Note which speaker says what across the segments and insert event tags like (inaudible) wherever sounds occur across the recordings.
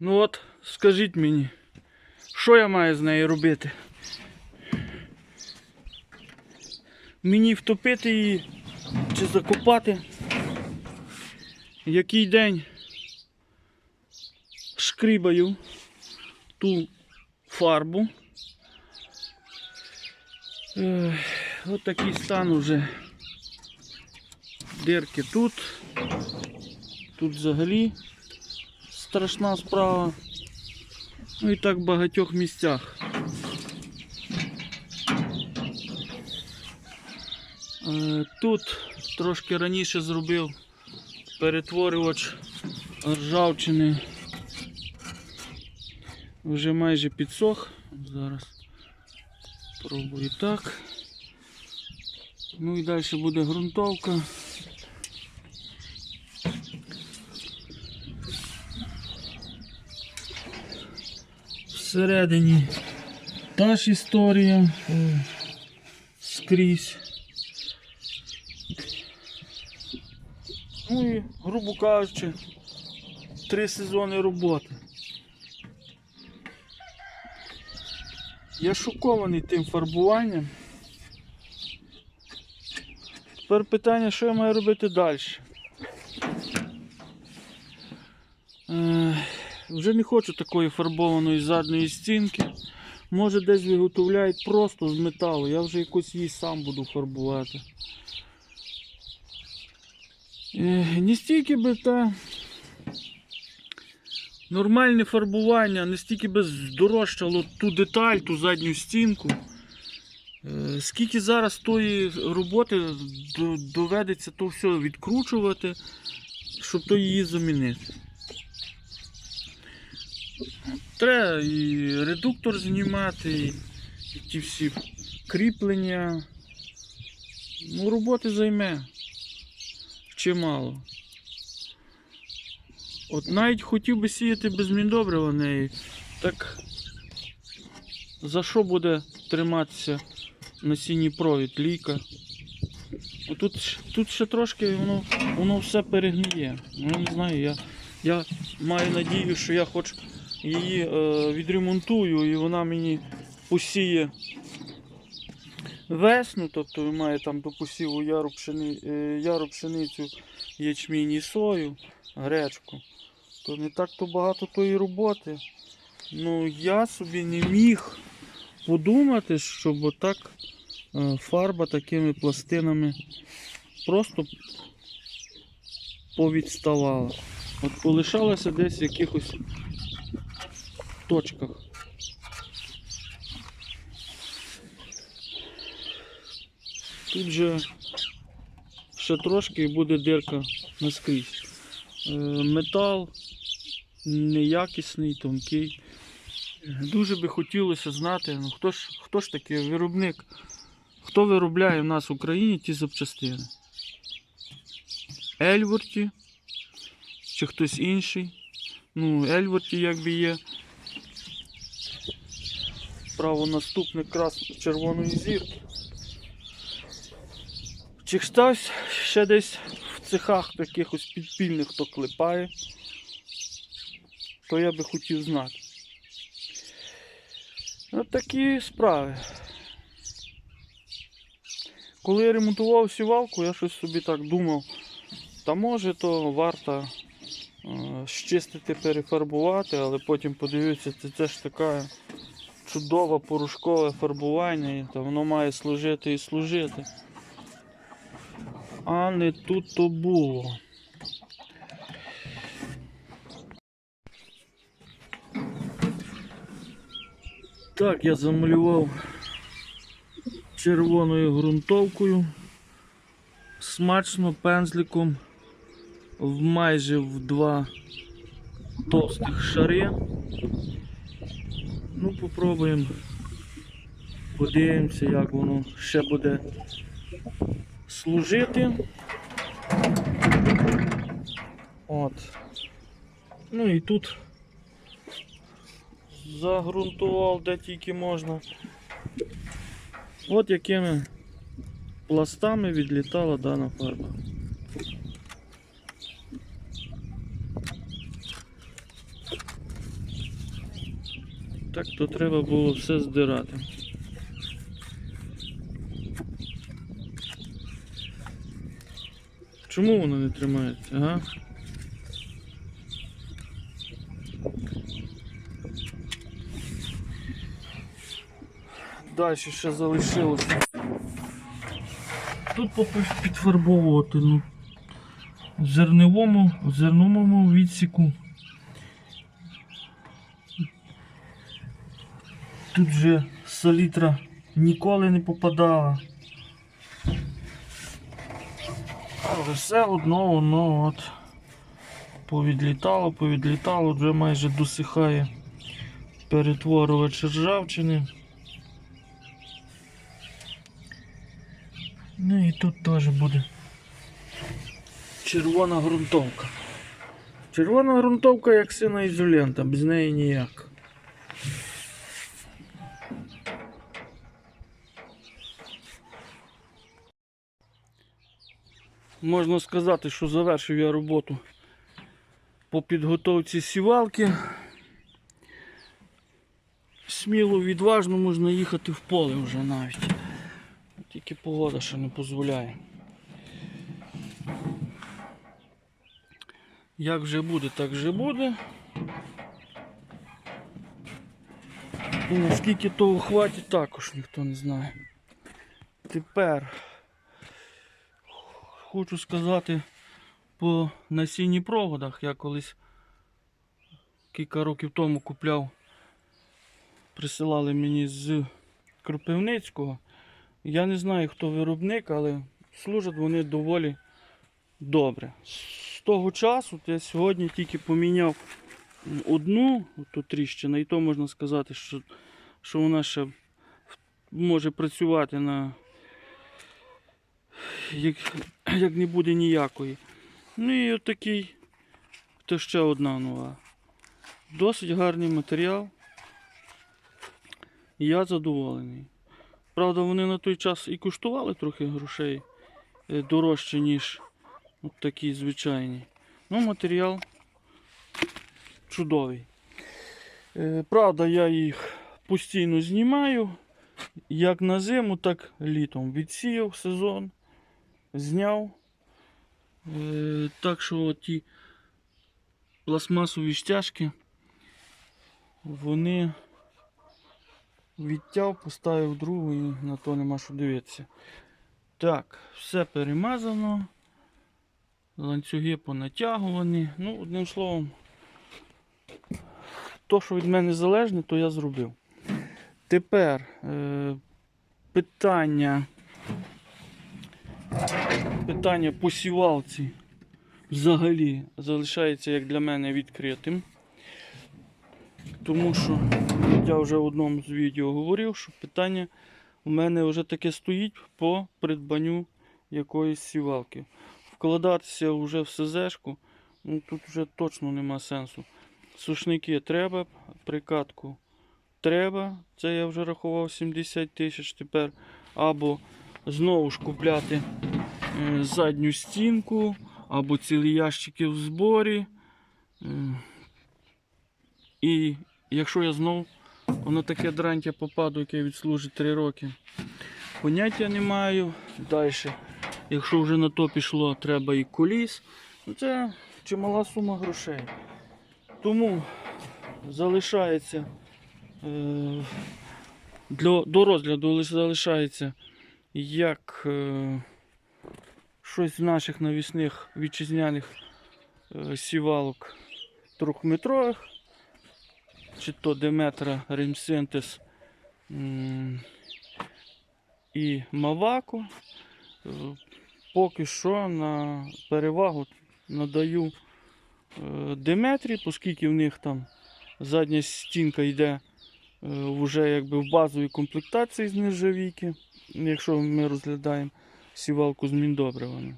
Speaker 1: Ну от, скажіть мені, що я маю з нею робити? Мені втопити її чи закопати? Який день шкрібаю ту фарбу. Ех, От такий стан уже. Дирки тут. Тут взагалі страшна справа. Ну і так в багатьох місцях. Е, Тут трошки раніше зробив перетворювач ржавчини. Вже майже підсох. Зараз пробую так. Ну і далі буде ґрунтовка. Всередині та ж історія скрізь. Ну і, грубо кажучи, три сезони роботи. Я шокований тим фарбуванням. Тепер питання, що я маю робити далі. Е, вже не хочу такої фарбованої задньої стінки. Може десь виготовляють просто з металу. Я вже якось її сам буду фарбувати. Не стільки би та нормальне фарбування, не стільки би здорожчало ту деталь, ту задню стінку. Е, Скільки зараз тої роботи доведеться то все відкручувати, щоб то її замінити. Треба і редуктор знімати, і, ті всі кріплення. Ну, роботи займе чимало. От навіть хотів би сіяти без міндобрива неї, так за що буде триматися насінній провід, ліка? Тут, тут ще трошки воно, воно все перегниє. Ну, я не знаю, я, я маю надію, що я хоч її е, відремонтую і вона мені посіє весну, тобто має там до посіву яру, пшени, е, яру пшеницю, ячмінь і сою, гречку. То не так то багато тої роботи. Ну я собі не міг подумати, щоб отак е, фарба такими пластинами просто повідставала. От полишалася десь якихось точках. Тут же ще трошки і буде дирка наскрізь. Е, Метал неякісний, тонкий. Дуже би хотілося знати, ну, хто ж, хто ж такий виробник, хто виробляє в нас в Україні ті запчастини. Ельворті чи хтось інший. Ну, Ельворті якби є правонаступник крас червоної зірки. Чи хтось ще десь в цехах якихось підпільних хто клепає, то я би хотів знати. От такі справи. Коли я ремонтував сівалку, я щось собі так думав, та може то варто е, щистити, перефарбувати, але потім подивитися, це, це ж така чудове порошкове фарбування, і та воно має служити і служити. А не тут то було. Так, я замалював червоною ґрунтовкою, смачно пензликом в майже в два товстих шари. Ну, попробуємо. Подивимося, як воно ще буде служити. От. Ну і тут загрунтував де тільки можна. От якими пластами відлітала дана фарба. Так то треба було все здирати. Чому воно не тримається, га? Далі ще залишилося. Тут підфарбовувати, ну. В зерновому, в зерновому відсіку. Тут же салітра ніколи не попадала. Але все одно воно от повідлітало, повідлітало, вже майже досихає перетворювач ржавчини. Ну і тут теж буде червона ґрунтовка. Червона ґрунтовка як сина ізолента, без неї ніяк. Можна сказати, що завершив я роботу по підготовці сівалки. Сміло, відважно можна їхати в поле вже навіть. Тільки погода ще не дозволяє. Як вже буде, так вже буде. І наскільки того хватить, також ніхто не знає. Тепер хочу сказати по насінні проводах. Я колись кілька років тому купляв, присилали мені з Кропивницького. Я не знаю, хто виробник, але служать вони доволі добре. З того часу я сьогодні тільки поміняв одну ту тріщину, і то можна сказати, що, що вона ще може працювати на (clears throat) як не буде ніякої. Ну і отакий, то ще одна нова. Досить гарний матеріал. Я задоволений. Правда, вони на той час і коштували трохи грошей е, дорожче, ніж от такі звичайні. Ну, матеріал чудовий. Е, Правда, я їх постійно знімаю. Як на зиму, так літом. Відсіяв сезон, зняв. Е, Так що ті пластмасові стяжки, вони відтяв, поставив другу і на то нема що дивитися. Так, все перемазано. Ланцюги понатягувані. Ну, одним словом, то, що від мене залежне, то я зробив. Тепер е, питання. Питання по сівалці взагалі залишається як для мене відкритим. Тому що я вже в одному з відео говорив, що питання у мене вже таке стоїть по придбанню якоїсь сівалки. Вкладатися вже в СЗшку, ну тут вже точно нема сенсу. Сушники треба, прикатку треба. Це я вже рахував 70 тисяч тепер. Або знову ж купляти задню стінку, або цілі ящики в зборі. Е, І якщо я знову на таке дрантя попаду, яке відслужить 3 роки, поняття не маю. Далі, якщо вже на то пішло, треба і коліс. Ну, Це чимала сума грошей. Тому залишається е, для, до розгляду залишається як е, щось з наших навісних вітчизняних е, сівалок трьохметрових, чи то Деметра Римсинтез і Маваку. Е, Поки що на перевагу надаю е, Деметрі, оскільки в них там задня стінка йде вже якби в базовій комплектації з нержавійки, якщо ми розглядаємо сівалку з міндобривами.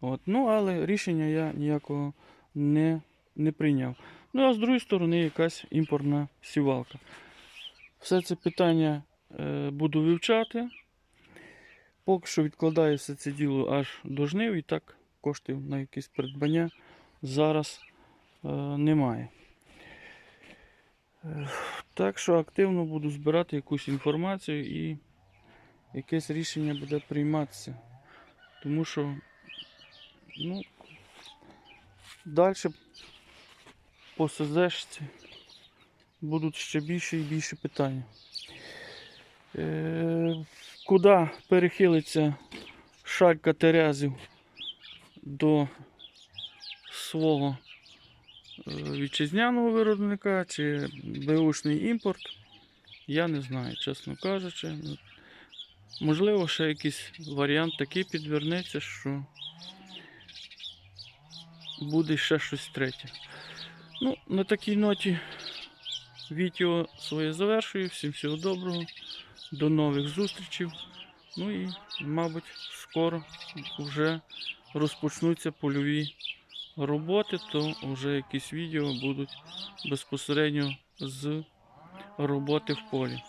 Speaker 1: От. Ну, але рішення я ніякого не, не прийняв. Ну, а з другої сторони, якась імпортна сівалка. Все це питання е, буду вивчати. Поки що відкладаю все це діло аж до жнив і так коштів на якесь придбання зараз е, немає. Так що активно буду збирати якусь інформацію і якесь рішення буде прийматися. Тому що ну, далі по СЗшці будуть ще більше і більше питання. Е, куди перехилиться шалька Терезів до свого е, вітчизняного виробника чи беушний імпорт, я не знаю, чесно кажучи. Можливо, ще якийсь варіант такий підвернеться, що буде ще щось третє. Ну, на такій ноті відео своє завершую. Всім всього доброго. До нових зустрічей. Ну і, мабуть, скоро вже розпочнуться польові роботи, то вже якісь відео будуть безпосередньо з роботи в полі.